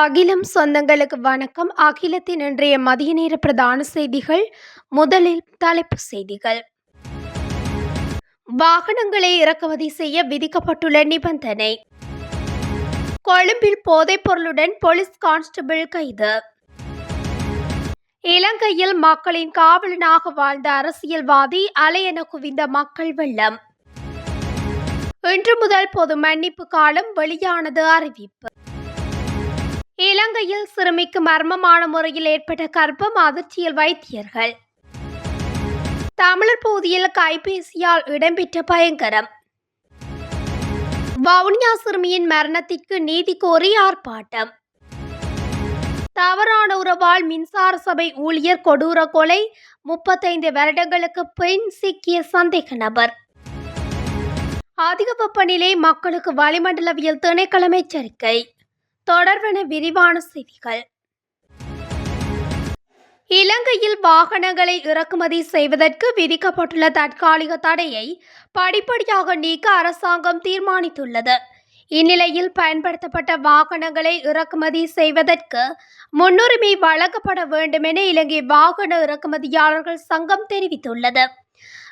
அகிலம் சொந்தங்களுக்கு வணக்கம். அகிலத்தின் இன்றைய மதிய நேர பிரதான செய்திகள். முதலில் தலைப்பு செய்திகள். வாகனங்களை இறக்குமதி செய்ய விதிக்கப்பட்டுள்ள நிபந்தனை. கொழும்பில் போதைப் பொருளுடன் போலீஸ் கான்ஸ்டபிள் கைது. இலங்கையில் மக்களின் காவலனாக வாழ்ந்த அரசியல்வாதி அலையென குவிந்த மக்கள் வெள்ளம். இன்று முதல் பொது மன்னிப்பு காலம் வெளியானது அறிவிப்பு. இலங்கையில் சிறுமிக்கு மர்மமான முறையில் ஏற்பட்ட கர்ப்பம் அதிர்ச்சியில் வைத்தியர்கள். தமிழர் பகுதியில் கைபேசியால் இடம்பெற்ற பயங்கரம். வவுனியா சிறுமியின் மரணத்திற்கு நீதி கோரி ஆர்ப்பாட்டம். தவறான உறவால் மின்சார சபை ஊழியர் கொடூர கொலை முப்பத்தைந்து வருடங்களுக்கு பின் சிக்கிய சந்தேக நபர். அதிக வெப்பநிலை மக்களுக்கு வளிமண்டலவியல் திணைக்களம் எச்சரிக்கை. தொடர்வன விரிவான செய்திகள். இலங்கையில் வாகனங்களை இறக்குமதி செய்வதற்கு விதிக்கப்பட்டுள்ள தற்காலிக தடையை படிப்படியாக நீக்க அரசாங்கம் தீர்மானித்துள்ளது. இந்நிலையில் பயன்படுத்தப்பட்ட வாகனங்களை இறக்குமதி செய்வதற்கு முன்னுரிமை வழங்கப்பட வேண்டும் என இலங்கை வாகன இறக்குமதியாளர்கள் சங்கம் தெரிவித்துள்ளது.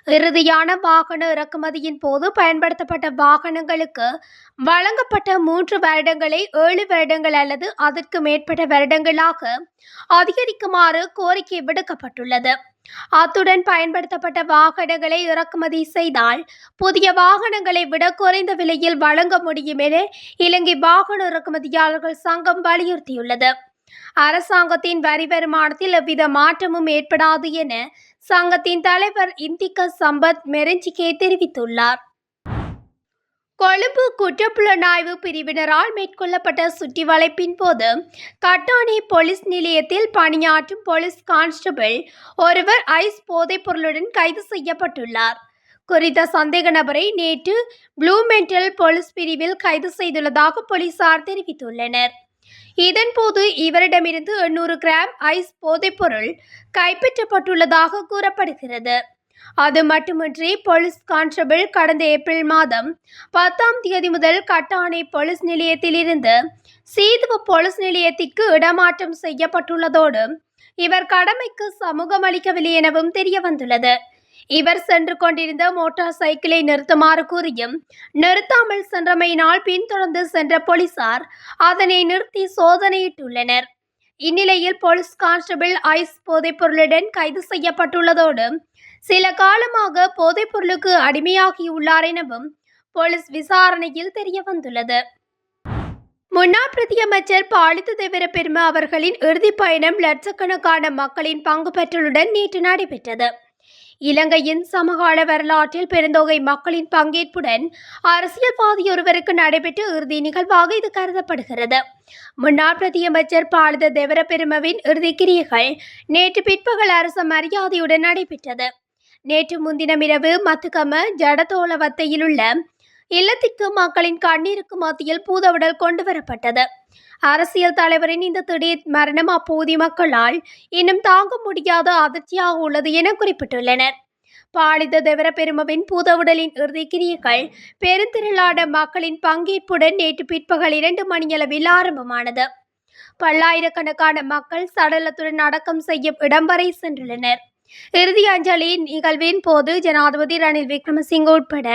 இறுதியான வாகன இறக்குமதியின் போது பயன்படுத்தப்பட்ட வாகனங்களுக்கு வழங்கப்பட்ட மூன்று வருடங்களை ஏழு வருடங்கள் அல்லது அதற்கு மேற்பட்ட வருடங்களாக அதிகரிக்குமாறு கோரிக்கை விடுக்கப்பட்டுள்ளது. அத்துடன் பயன்படுத்தப்பட்ட வாகனங்களை இறக்குமதி செய்தால் புதிய வாகனங்களை விட குறைந்த விலையில் வழங்க முடியும் என இலங்கை வாகன இறக்குமதியாளர்கள் சங்கம் வலியுறுத்தியுள்ளது. அரசாங்கத்தின் வரி வருமானத்தில் எவ்வித மாற்றமும் ஏற்படாது என சங்கத்தின் தலைவர் இந்திக சம்பத் மெரஞ்சிகே தெரிவித்துள்ளார். கொழும்பு குற்றப்புலனாய்வு பிரிவினரால் மேற்கொள்ளப்பட்ட சுற்றி வளைப்பின் போது கட்டானி போலீஸ் நிலையத்தில் பணியாற்றும் போலீஸ் கான்ஸ்டபிள் ஒருவர் ஐஸ் போதைப் பொருளுடன் கைது செய்யப்பட்டுள்ளார். குறித்த சந்தேக நபரை நேற்று ப்ளூமெண்டல் போலீஸ் பிரிவில் கைது செய்துள்ளதாக போலீசார் தெரிவித்துள்ளனர். இதன்போது இவரிடமிருந்து எண்ணூறு கிராம் ஐஸ் போதைப்பொருள் கைப்பற்றப்பட்டுள்ளதாக கூறப்படுகிறது. அது மட்டுமின்றி போலீஸ் கான்ஸ்டபிள் கடந்த ஏப்ரல் மாதம் பத்தாம் தேதி முதல் கட்டானை போலீஸ் நிலையத்திலிருந்து சீதுவ போலீஸ் நிலையத்திற்கு இடமாற்றம் செய்யப்பட்டுள்ளதோடு இவர் கடமைக்கு சமூகம் அளிக்கவில்லை எனவும் தெரிய வந்துள்ளது இவர் சென்று கொண்டிருந்த மோட்டார் சைக்கிளை நிறுத்துமாறு கூறியும் நிறுத்தாமல் சென்றமையினால் பின்தொடர்ந்து சென்ற போலீசார் அதனை நிறுத்தி சோதனையிட்டுள்ளனர். இந்நிலையில் போலீஸ் கான்ஸ்டபிள் ஐஸ் போதைப்பொருளுடன் கைது செய்யப்பட்டுள்ளதோடு சில காலமாக போதைப்பொருளுக்கு அடிமையாகியுள்ளார் எனவும் போலீஸ் விசாரணையில் தெரிய வந்துள்ளது முன்னாள் பிரதியமைச்சர் பாலித்து தேவர பெருமை அவர்களின் இறுதிப் பயணம் லட்சக்கணக்கான மக்களின் பங்கு பெற்றலுடன் நேற்று நடைபெற்றது. இலங்கையின் சமகால வரலாற்றில் பெருந்தொகை மக்களின் பங்கேற்புடன் அரசியல்வாதி ஒருவருக்கு நடைபெற்ற இறுதி நிகழ்வாக இது கருதப்படுகிறது. முன்னாள் பிரதியமைச்சர் பாலித தேவரபெருமவின் இறுதிக்கிரியைகள் நேற்று பிற்பகல் அரசு மரியாதையுடன் நடைபெற்றது. நேற்று முன்தினம் இரவு மத்துக்கம ஜடதோளவத்தையில் உள்ள இல்லத்திற்கு மக்களின் கண்ணீருக்கு மத்தியில் பூதவுடல் கொண்டு வரப்பட்டது. அரசியல் தலைவரின் இந்த திடீர் மரணம் அப்போதைய மக்களால் இன்னும் தாங்க முடியாத அதிர்ச்சியாக உள்ளது என குறிப்பிட்டுள்ளனர். பாலித தேவர பெருமவின் பூதவுடலின் இறுதி கிரியைகள் பெருந்திரளான மக்களின் பங்கேற்புடன் நேற்று பிற்பகல் இரண்டு மணியளவில் ஆரம்பமானது. பல்லாயிரக்கணக்கான மக்கள் சடலத்துடன் அடக்கம் செய்யும் இடம் வரை சென்றுள்ளனர். இறுதி அஞ்சலி நிகழ்வின் போது ஜனாதிபதி ரணில் விக்ரமசிங்க உட்பட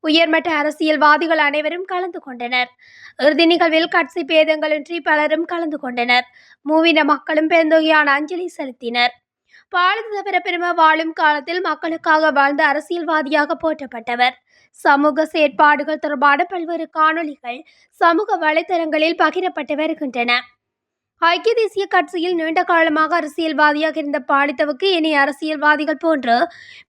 உயர்மட்ட அரசியல்வாதிகள் அனைவரும் கலந்து கொண்டனர். இறுதி நிகழ்வில் கட்சி பேதங்களின்றி பலரும் கலந்து கொண்டனர். மூவின மக்களும் பெருந்தொகையான அஞ்சலி செலுத்தினர். பாரத பெரும வாழும் காலத்தில் மக்களுக்காக வாழ்ந்த அரசியல்வாதியாக போற்றப்பட்டவர். சமூக செயற்பாடுகள் தொடர்பான பல்வேறு காணொளிகள் சமூக வலைதளங்களில் பகிரப்பட்டு வருகின்றன. ஐக்கிய தேசிய கட்சியில் நீண்ட காலமாக அரசியல்வாதியாக இருந்த பாலித்தவுக்கு இனி அரசியல்வாதிகள் போன்று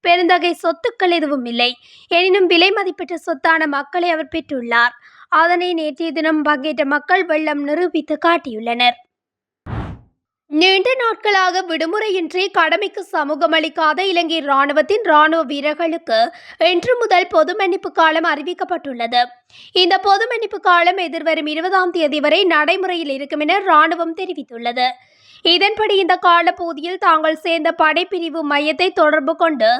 பெருந்தகை சொத்துக்கள் எதுவும் இல்லை. எனினும் விலை மதிப்பெற்ற சொத்தான மக்களை அவர் பெற்றுள்ளார். அதனை நேற்றைய தினம் பங்கேற்ற மக்கள் வெள்ளம் நிரூபித்து காட்டியுள்ளனர். நீண்ட நாட்களாக விடுமுறையின்றி கடமைக்கு சமூகம் அளிக்காத இலங்கை ராணுவத்தின் ராணுவ வீரர்களுக்கு இன்று முதல் பொது மன்னிப்பு காலம் அறிவிக்கப்பட்டுள்ளது. இந்த பொது மன்னிப்பு காலம் எதிர்வரும் இருபதாம் தேதி வரை நடைமுறையில் இருக்கும் என ராணுவம் தெரிவித்துள்ளது. இதன்படி இந்த காலப்பகுதியில் தாங்கள் சேர்ந்த படைப்பிரிவு மையத்தை தொடர்பு கொண்டு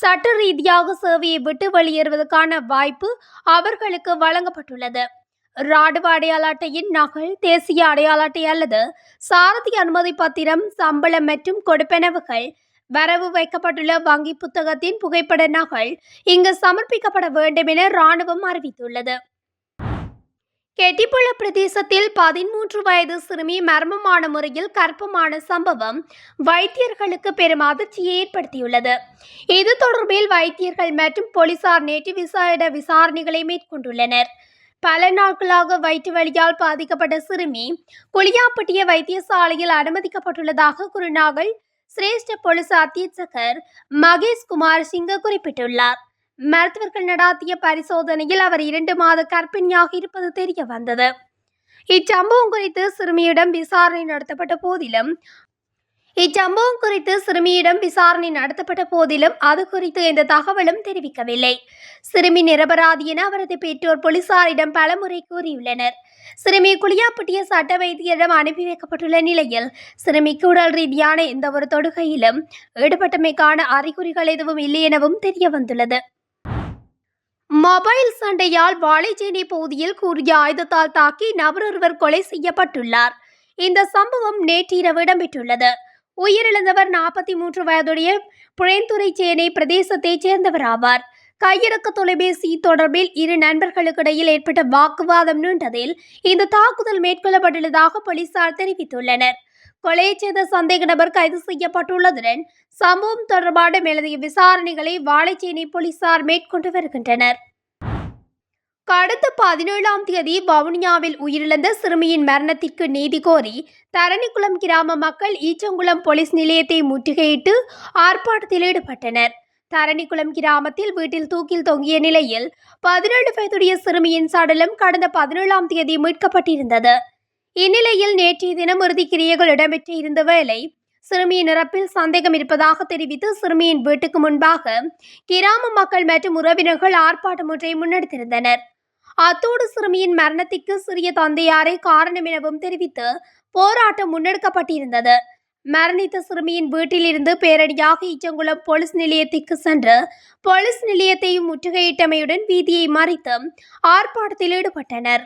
சட்ட ரீதியாக சேவையை விட்டு வெளியேறுவதற்கான வாய்ப்பு அவர்களுக்கு வழங்கப்பட்டுள்ளது. ராணுவ அடையாள அட்டையின் நகல் தேசிய அடையாள அட்டை அல்லது சாரதி அனுமதி பத்திரம் சம்பளம் மற்றும் கொடுப்பனவுகள் வரவு வைக்கப்பட்டுள்ள வங்கி புத்தகத்தின் புகைப்பட நகல் இங்கு சமர்ப்பிக்கப்பட வேண்டும் என ராணுவம் அறிவித்துள்ளது. கெட்டிப்புள்ள பிரதேசத்தில் பதிமூன்று வயது சிறுமி மர்மமான முறையில் கற்பமான சம்பவம் வைத்தியர்களுக்கு பெரும் அதிர்ச்சியை ஏற்படுத்தியுள்ளது. இது தொடர்பில் வைத்தியர்கள் மற்றும் போலீசார் நேற்று விசாரிட விசாரணைகளை மேற்கொண்டுள்ளனர். பல நாட்களாக வயிற்று வலியால் பாதிக்கப்பட்ட சிறுமி குளியாப்பட்டிய வைத்தியசாலையில் அனுமதிக்கப்பட்டுள்ளதாக குருநாகல் சிரேஷ்ட போலீஸ் அத்தியட்சகர் மகேஷ் குமார் சிங்க குறிப்பிட்டுள்ளார். மருத்துவர்கள் நடாத்திய பரிசோதனையில் அவர் இரண்டு மாத கர்ப்பிணியாக இருப்பது தெரிய வந்தது இச்சம்பவம் குறித்து சிறுமியிடம் விசாரணை நடத்தப்பட்ட போதிலும் இச்சம்பவம் குறித்து சிறுமியிடம் விசாரணை நடத்தப்பட்ட போதிலும் அது குறித்து எந்த தகவலும் தெரிவிக்கவில்லை. சிறுமி நிரபராதி என அவரது பெற்றோர் போலீசாரிடம் பலமுறை கூறியுள்ளனர். சிறுமி குளியாப்பட்டிய சட்ட வைத்தியரிடம் அனுப்பி வைக்கப்பட்டுள்ள நிலையில் சிறுமிக்கு உடல் ரீதியான எந்த ஒரு தொடுகையிலும் ஈடுபட்டமைக்கான அறிகுறிகள் எதுவும் இல்லை எனவும் தெரிய வந்துள்ளது மொபைல் சண்டையால் வாழைச்சேனை பகுதியில் கூறிய ஆயுதத்தால் தாக்கி நபர் ஒருவர் கொலை செய்யப்பட்டுள்ளார். இந்த சம்பவம் நேற்றிரவு இடம்பெற்றுள்ளது. உயிரிழந்தவர் நாற்பத்தி மூன்று வயதுடைய புழைந்துறை சேனை பிரதேசத்தைச் சேர்ந்தவர் ஆவார். கையிறக்க தொலைபேசி தொடர்பில் இரு நண்பர்களுக்கிடையில் ஏற்பட்ட வாக்குவாதம் நீண்டதில் இந்த தாக்குதல் மேற்கொள்ளப்பட்டுள்ளதாக போலீசார் தெரிவித்துள்ளனர். கொலையைச் செய்த சந்தேக நபர் கைது செய்யப்பட்டுள்ளதுடன் சம்பவம் தொடர்பான மேலதிக விசாரணைகளை வாழைச்சேனை போலீசார் மேற்கொண்டு வருகின்றனர். கடந்த பதினேழாம் தேதி வவுனியாவில் உயிரிழந்த சிறுமியின் மரணத்திற்கு நீதி கோரி தரணிக்குளம் கிராம மக்கள் ஈச்சங்குளம் போலீஸ் நிலையத்தை முற்றுகையிட்டு ஆர்ப்பாட்டத்தில் ஈடுபட்டனர். தரணிக்குளம் கிராமத்தில் வீட்டில் தூக்கில் தொங்கிய நிலையில் பதினேழு வயதுடைய சிறுமியின் சடலம் கடந்த பதினேழாம் தேதி மீட்கப்பட்டிருந்தது. இந்நிலையில் நேற்றைய தினம் இறுதி இடம்பெற்று இருந்த வேளை சிறுமியின் இறப்பில் சந்தேகம் இருப்பதாக தெரிவித்து சிறுமியின் வீட்டுக்கு முன்பாக கிராம மக்கள் மற்றும் உறவினர்கள் ஆர்ப்பாட்டம் ஒன்றை முன்னெடுத்திருந்தனர். அத்தோடு சிறுமியின் மரணத்திற்கு சிறிய தந்தையாரே காரணம் எனவும் தெரிவித்து போராட்டம் முன்னெடுக்கப்பட்டிருந்தது. மரணித்த சிறுமியின் வீட்டிலிருந்து பேரடியாக ஈச்சங்குளம் போலீஸ் நிலையத்திற்கு சென்று போலீஸ் நிலையத்தையும் முற்றுகையிட்டமையுடன் வீதியை மறித்து ஆர்ப்பாட்டத்தில் ஈடுபட்டனர்.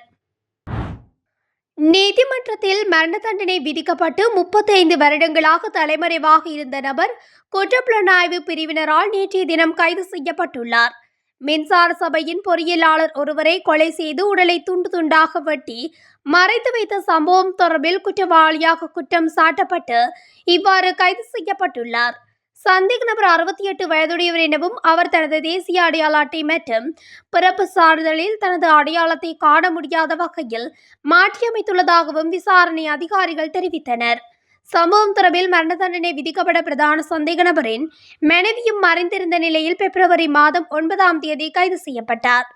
நீதிமன்றத்தில் மரண தண்டனை விதிக்கப்பட்டு முப்பத்தைந்து வருடங்களாக தலைமறைவாக இருந்த நபர் குற்றப்புலனாய்வு பிரிவினரால் நேற்றைய தினம் கைது செய்யப்பட்டுள்ளார். மின்சார சபையின் பொறியியலாளர் ஒருவரை கொலை செய்து உடலை துண்டு துண்டாக வெட்டி மறைத்து வைத்த சம்பவம் தொடர்பில் குற்றவாளியாக குற்றம் சாட்டப்பட்டு இவ்வாறு கைது செய்யப்பட்டுள்ளார். சந்தேக நபர் அறுபத்தி எட்டு வயதுடையவர் எனவும் அவர் தனது தேசிய அடையாள அட்டை மற்றும் பிறப்பு சான்றிதழில் தனது அடையாளத்தை காண முடியாத வகையில் மாற்றியமைத்துள்ளதாகவும் விசாரணை அதிகாரிகள் தெரிவித்தனர். சம்பவம் தொடர்பில் மரண தண்டனை விதிக்கப்பட பிரதான சந்தேக நபரின் மனைவியும் மறைந்திருந்த நிலையில் பிப்ரவரி மாதம் ஒன்பதாம் தேதி கைது செய்யப்பட்டார்.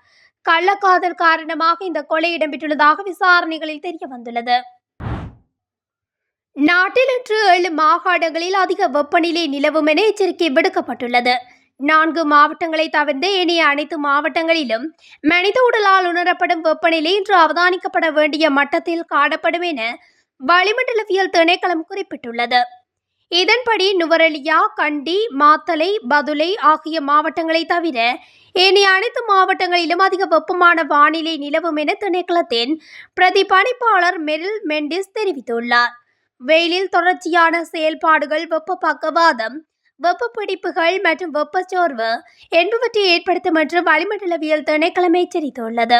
கள்ளக்காதல் காரணமாக இந்த கொலை இடம்பெற்றுள்ளதாக விசாரணைகளில் தெரிய வந்துள்ளது நாட்டில் இன்று ஏழு மாகாணங்களில் அதிக வெப்பநிலை நிலவும் என எச்சரிக்கை விடுக்கப்பட்டுள்ளது. நான்கு மாவட்டங்களை தவிர்த்து ஏனைய அனைத்து மாவட்டங்களிலும் மனித உடலால் உணரப்படும் வெப்பநிலை இன்று அவதானிக்கப்பட வேண்டிய மட்டத்தில் காணப்படும் என வளிமண்டலவியல் திணைக்களம் குறிப்பிட்டுள்ளது. இதன்படி நுவரெலியா கண்டி மாத்தலை பதுளை ஆகிய மாவட்டங்களை தவிர ஏனைய அனைத்து மாவட்டங்களிலும் அதிக வெப்பமான வானிலை நிலவும் என திணைக்களத்தின் பிரதிபலிப்பாளர் மெரில் மெண்டிஸ் தெரிவித்துள்ளார். வெயிலில் தொடர்ச்சியான செயல்பாடுகள் வெப்ப பக்கவாதம் வெப்ப பிடிப்புகள் மற்றும் வெப்பச்சோர்வு என்பவற்றை ஏற்படுத்தும் என்று வளிமண்டலவியல் திணைக்களம் எச்சரித்துள்ளது.